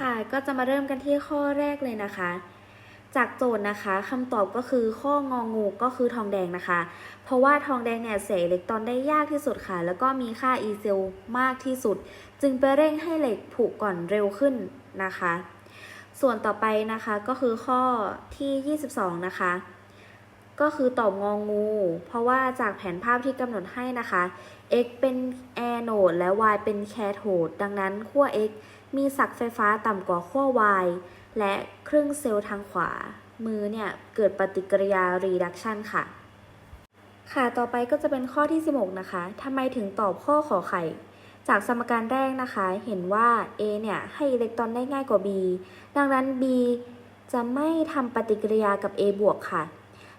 ค่ะ ก็จะมาเริ่มกันที่ข้อแรกเลยนะคะ จากโจทย์นะคะคำตอบก็คือข้ององูก็คือทองแดงนะคะ เพราะว่าทองแดงเนี่ยเสียอิเล็กตรอนได้ยากที่สุดค่ะ แล้วก็มีค่า e เซลมากที่สุด จึงไปเร่งให้เหล็กผุก่อนเร็วขึ้นนะคะ ส่วนต่อไปนะคะก็คือข้อที่ 22 นะคะก็คือตอบงองู เพราะว่าจากแผนภาพที่กำหนดให้นะคะ x เป็นแอโนดและ y เป็นแคโทดดังนั้นขั้ว x มีศักไฟฟ้าต่ำกว่าขั้ว y และครึ่งเซลล์ทางขวา มือเนี่ยเกิดปฏิกิริยา reduction ค่ะ ค่ะต่อไปก็จะเป็นข้อที่ 16 นะคะทำไมถึงตอบข้อขอไข่ จากสมการแรกนะคะ เห็นว่า A เนี่ยให้อิเล็กตรอนได้ง่ายกว่า B ดังนั้น B จะไม่ทำปฏิกิริยากับ A บวกค่ะ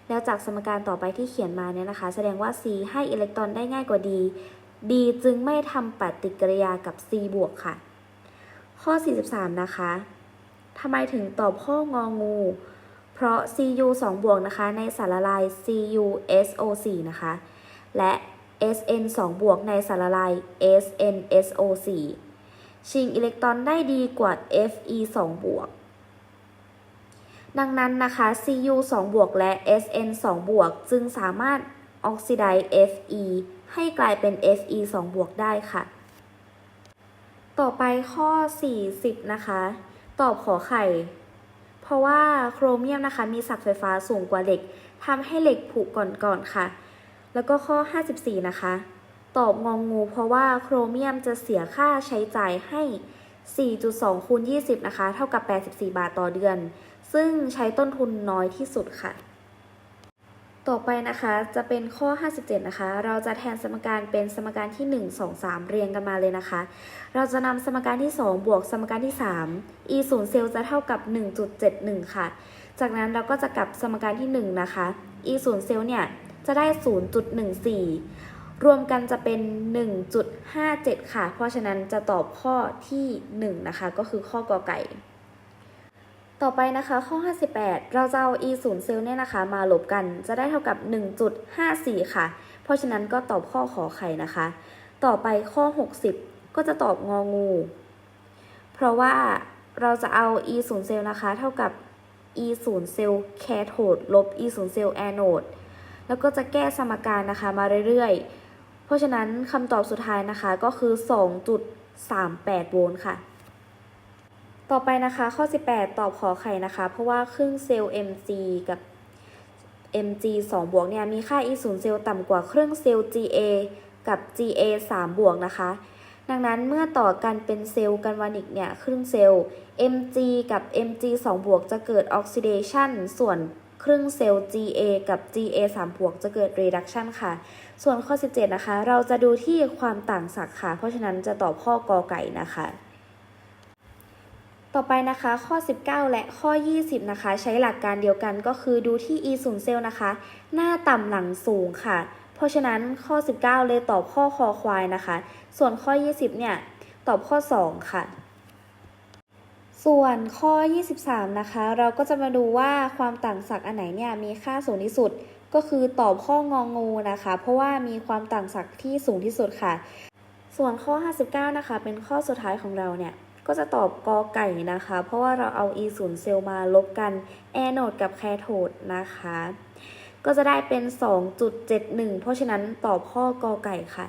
แล้วจากสมการต่อไปที่เขียนมาเนี่ยนะคะ แสดงว่า C ให้อิเล็กตรอนได้ง่ายกว่า D D จึงไม่ทำปฏิกิริยากับ C บวกค่ะ ข้อ 43 นะคะทำไมถึงตอบข้ององู เพราะ Cu 2 บวกนะคะ ในสารละลาย CuSO4 นะคะ และ Sn 2 บวกในสารละลาย SnSO4 ชิงอิเล็กตรอนได้ดีกว่า Fe 2 บวก ดังนั้นนะคะ Cu 2 บวกและ Sn 2 บวก จึงสามารถออกซิไดซ์ Fe ให้กลายเป็น Fe 2 บวกได้ค่ะ ต่อไปข้อ 40 นะคะ ตอบขอไข่ เพราะว่าโครเมียมนะคะ มีศักย์ไฟฟ้าสูงกว่าเหล็กทำให้เหล็กผุก่อนๆค่ะ แล้วก็ข้อ 54 นะคะ ตอบงองงู เพราะว่าโครเมียมจะเสียค่าใช้จ่ายให้ 4.2คูณ20 นะคะ เท่ากับ 84 บาทต่อเดือน ซึ่งใช้ต้นทุนน้อยที่สุดค่ะ ต่อไปนะคะจะเป็นข้อ 57 นะคะ เราจะแทนสมการเป็นสมการที่ 1 2 3 เรียงกันมาเลยนะคะ เราจะนำสมการที่ 2 บวกสมการที่ 3 e 0เซลล์จะเท่ากับ 1.71 ค่ะ จากนั้นเราก็จะกลับสมการที่ 1 นะคะ e 0เซลล์เนี่ยจะได้ 0.14 รวมกันจะเป็น 1.57 ค่ะ เพราะฉะนั้นจะตอบข้อที่ 1 นะคะ ก็คือข้อกอไก่ ต่อไปนะคะข้อ 58 เราจะเอา e 0เซลล์เนี่ยนะคะ มาลบกันจะได้เท่ากับ 1.54 ค่ะ เพราะฉะนั้นก็ตอบข้อขอไข่นะคะ ต่อไปข้อ 60 ก็จะตอบงองู เพราะว่าเราจะเอา e 0เซลล์นะคะ เท่ากับ e 0เซลล์แคโทดลบ e 0เซลล์แอนโนดแล้วก็จะแก้สมการนะคะมาเรื่อยๆ เพราะฉะนั้นคำตอบสุดท้ายนะคะก็คือ 2.38 โวลต์ค่ะ ต่อไปนะคะข้อ 18 ตอบขอไข่นะคะ เพราะว่าครึ่งเซลล์ mg กับ mg 2 บวกเนี่ยมีค่า e 0เซลล์ต่ำกว่าครึ่งเซลล์ ga กับ ga 3 บวกนะคะ ดังนั้นเมื่อต่อกันเป็นเซลล์กันวานิกเนี่ยครึ่งเซลล์ mg กับ mg 2 บวกจะเกิดออกซิเดชันส่วนครึ่งเซลล์ ga กับ ga 3บวกจะเกิด reduction ค่ะ ส่วนข้อ 17 นะคะ เราจะดูที่ความต่างศักย์ค่ะ เพราะฉะนั้นจะตอบข้อกอไก่นะคะ ต่อไปนะคะข้อ 19 และข้อ 20 นะคะ ใช้หลักการเดียวกันก็คือดูที่ e 0เซลล์นะคะ หน้าต่ำหลังสูงค่ะ เพราะฉะนั้นข้อ 19 เลยตอบข้อคอควายนะคะ ส่วนข้อ 20 เนี่ย ตอบข้อ 2 ค่ะ ส่วนข้อ 23 นะคะ เราก็จะมาดูว่าความต่างศักย์อันไหนเนี่ยมีค่าสูงที่สุด ก็คือตอบข้ององูนะคะ เพราะว่ามีความต่างศักย์ที่สูงที่สุดค่ะ ส่วนข้อ 59 นะคะ เป็นข้อสุดท้ายของเราเนี่ย ก็จะตอบกอไก่นะคะ เพราะว่าเราเอา e 0เซลล์มาลบกันแอนโนดกับแคโทดนะคะ ก็จะได้เป็น 2.71 เพราะฉะนั้นตอบข้อกอไก่ค่ะ